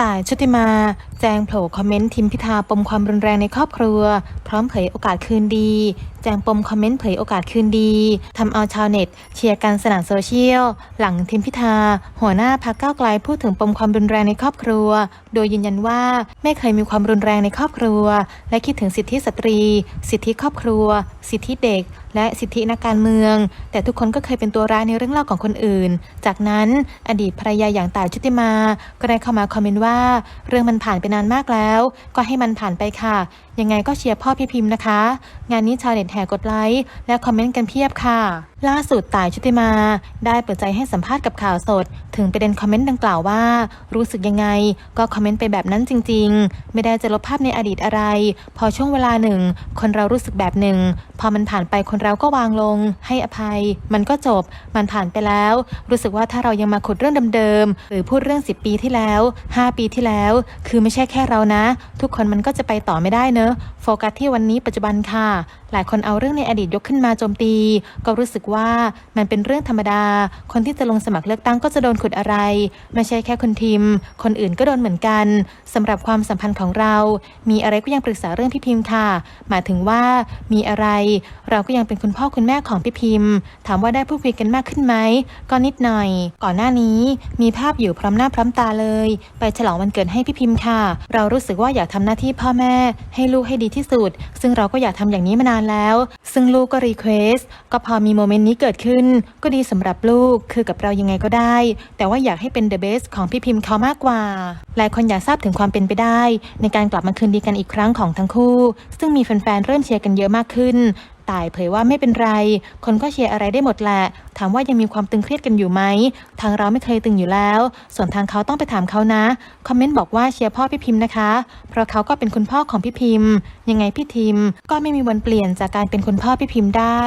ต่ายชุติมา แจงโผล่คอมเมนต์ทิมพิธาปมความรุนแรงในครอบครัว พร้อมเผยโอกาสคืนดี จงปมคอมเมนต์เผยโอกาสคืนดีทำเอาชาวเน็ตเชียร์กันสนั่นโซเชียล หลังทิมพิธา หัวหน้าพักก้าวไกลพูดถึงปมความรุนแรงในครอบครัว โดยยืนยันว่าไม่เคยมีความรุนแรงในครอบครัว และคิดถึงสิทธิสตรี สิทธิครอบครัว สิทธิเด็ก และสิทธินักการเมือง แต่ทุกคนก็เคยเป็นตัวร้ายในเรื่องเล่าของคนอื่น จากนั้นอดีตภรรยาอย่างต่ายชุติมา ก็ได้เข้ามาคอมเมนต์ว่า เรื่องมันผ่านไปนานมากแล้ว ก็ให้มันผ่านไปค่ะ ยังไงก็เชียร์พ่อพี่พิมพ์นะคะ งานนี้ชาวเน็ตห่กดไลค์และคอมเมนต์กันเพียบค่ะล่าสุดต่ายชุติมา ได้เปิดใจให้สัมภาษณ์กับข่าวสด ถึงประเด็นคอมเมนต์ดังกล่าวว่า รู้สึกยังไง ก็คอมเมนต์ไปแบบนั้นจริง ๆ ไม่ได้จะลบภาพในอดีตอะไร พอช่วงเวลาหนึ่ง คนเรารู้สึกแบบหนึ่ง พอมันผ่านไปคนเราก็วางลง ให้อภัย มันก็จบ มันผ่านไปแล้ว รู้สึกว่าถ้าเรายังมาขุดเรื่องเดิมๆหรือพูดเรื่อง 10 ปีที่แล้ว 5 ปีที่แล้ว คือไม่ใช่แค่เรานะ ทุกคนมันก็จะไปต่อไม่ได้เนอะโฟกัสที่วันนี้ปัจจุบันค่ะ หลายคนเอาเรื่องในอดีตยกขึ้นมาโจมตี ก็รู้สึกว่ามันเป็นเรื่องธรรมดา คนที่จะลงสมัครเลือกตั้งก็จะโดนขุดอะไร ไม่ใช่แค่คนทิม คนอื่นก็โดนเหมือนกันสำหรับความสัมพันธ์ของเรา มีอะไรก็ยังปรึกษาเรื่องพี่พิมพ์ค่ะ หมายถึงว่ามีอะไร เราก็ยังเป็นคุณพ่อคุณแม่ของพี่พิมพ์ ถามว่าได้พูดคุยกันมากขึ้นไหมก็นิดหน่อย ก่อนหน้านี้มีภาพอยู่พร้อมหน้าพร้อมตาเลย ไปฉลองวันเกิดให้พี่พิมพ์ค่ะ เรารู้สึกว่าอยากทำหน้าที่พ่อแม่ ให้ลูกให้ดีที่สุด ซึ่งเราก็อยากทำอย่างนี้มานานแล้ว ซึ่งลูกก็รีเควสก็พอมีโมเมนต์นี้เกิดขึ้นก็ดีสำหรับลูกคือกับเรายังไงก็ได้ แต่ว่าอยากให้เป็นเดอะเบสของพี่พิมพ์เขามากกว่า หลายคนอยากทราบถึงความเป็นไปได้ ในการกลับมาคืนดีกันอีกครั้งของทั้งคู่ ซึ่งมีแฟนๆเริ่มเชียร์กันเยอะมากขึ้นต่ายเผยว่าไม่เป็นไร คนก็เชียร์อะไรได้หมดแหละ ถามว่ายังมีความตึงเครียดกันอยู่ไหม ทางเราไม่เคยตึงอยู่แล้ว ส่วนทางเขาต้องไปถามเขานะ คอมเมนต์บอกว่าเชียร์พ่อพี่พิมพ์นะคะ เพราะเขาก็เป็นคุณพ่อของพี่พิมพ์ ยังไงพี่ทิมก็ไม่มีวันเปลี่ยนจากการเป็นคุณพ่อพี่พิมพ์ได้